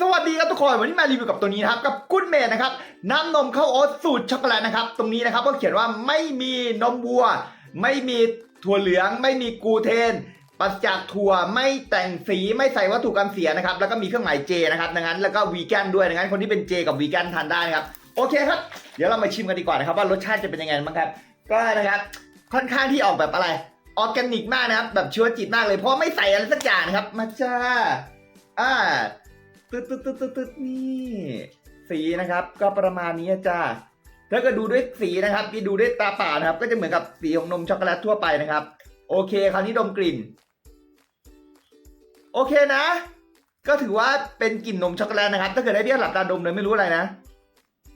สวัสดีครับทุกคนวันนี้มารีวิวกับตัวนี้นะครับกับกุดเมดนะครับน้ำนมข้าวโอ๊ตสูตรช็อกโกแลตนะครับตรงนี้นะครับก็เขียนว่าไม่มีนมวัว ไม่มีถั่วเหลือง ไม่มีกูเทนปราศจากถั่วไม่แต่งสีไม่ใส่วัตถุกันเสียนะครับแล้วก็มีเครื่องหมายเจนะครับดังนั้นแล้วก็วีแกนด้วยดังนั้นคนที่เป็นเจกับวีแกนทานได้นะครับโอเคครับ เดี๋ยวเรามาชิมกันดีกว่านะครับว่ารสชาติจะเป็นยังไงบ้างครับก็นะครับค่อนข้างที่ออกแบบอะไรออร์แกนิกมากนะครับแบบชีวจิตมากเลยเพราะไม่ใส่อะไรสักอย่างนะครับมาจ้าอ่า ตึ๊ดตึ๊ดตึ๊ดตึ๊ดตึ๊ดนี่ สีนะครับ ก็ประมาณนี้จ้าถ้าเกิดดูด้วยสีนะครับที่ดูด้วยตาเปล่านะครับ ก็จะเหมือนกับสีของนมช็อกโกแลตทั่วไปนะครับ โอเค คราวนี้ดมกลิ่น โอเคนะ ก็ถือว่าเป็นกลิ่นนมช็อกโกแลตนะครับ ถ้าเกิดได้เบี้ยหลับตาดมเลยไม่รู้อะไรนะ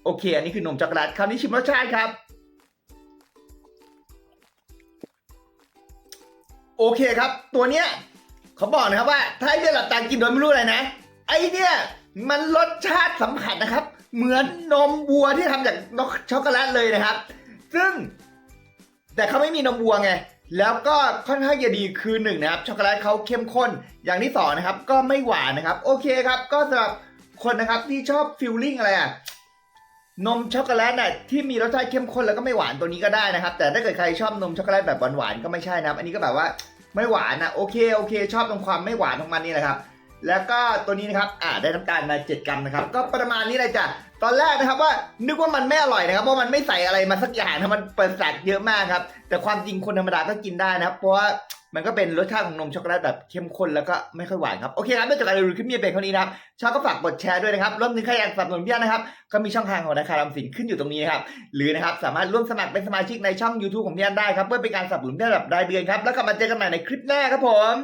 โอเค อันนี้คือนมช็อกโกแลต คราวนี้ชิมรสชาติครับ โอเคครับ ตัวเนี้ยเขาบอกนะครับว่า ถ้าให้เบี้ยหลับตากินโดยไม่รู้อะไรนะ ไอเนี่ยมันรสชาติสัมผัสนะครับ เหมือนนมวัวที่ทำจากนกช็อกโกแลตเลยนะครับ ซึ่ง แต่เขาไม่มีนมวัวไงแล้วก็ค่อนข้างจะดีคือหนึ่งนะครับช็อกโกแลตเขาเข้มข้นอย่างที่สองนะครับ ก็ไม่หวานนะครับ โอเคครับ ก็สำหรับคนนะครับที่ชอบฟิลลิ่งอะไรอะนมช็อกโกแลตน่ะที่มีรสชาติเข้มข้นแล้วก็ไม่หวานตัวนี้ก็ได้นะครับ แต่ถ้าเกิดใครชอบนมช็อกโกแลตแบบหวานๆก็ไม่ใช่นะครับ อันนี้ก็แบบว่าไม่หวานนะโอเคโอเค ชอบตรงความไม่หวานของมันนี่แหละครับ แล้วก็ตัวนี้นะครับ อ่าได้น้ำตาลมา7กรัมนะครับ ก็ประมาณนี้เลยจ้ะ ตอนแรกนะครับว่านึกว่ามันไม่อร่อยนะครับ เพราะมันไม่ใส่อะไรมาสักอย่างนะมันเปิดแฟลกเยอะมากครับ แต่ความจริงคนธรรมดาก็กินได้นะครับ เพราะว่ามันก็เป็นรสชาติของนมช็อกโกแลตแบบเข้มข้นแล้วก็ไม่ค่อยหวานครับ โอเคครับเนื่อจาการรีวิวคลิปนี้เป็นเท่านี้นะครับ ชอบก็ฝากกดแชร์ด้วยนะครับรวมถึงใครอยากสนับสนุนพี่นะครับ ก็มีช่องทางของธนาคารออมสินขึ้นอยู่ตรงนี้นะครับ หรือนะครับสามารถร่วมสมัครเป็นสมาชิกในช่อง YouTube ของพี่ได้ครับ เพื่อเป็นการสนับสนุนพี่ระดับรายเดือนครับ แล้วกลับมาเจอกันใหม่ในคลิปหน้าครับผม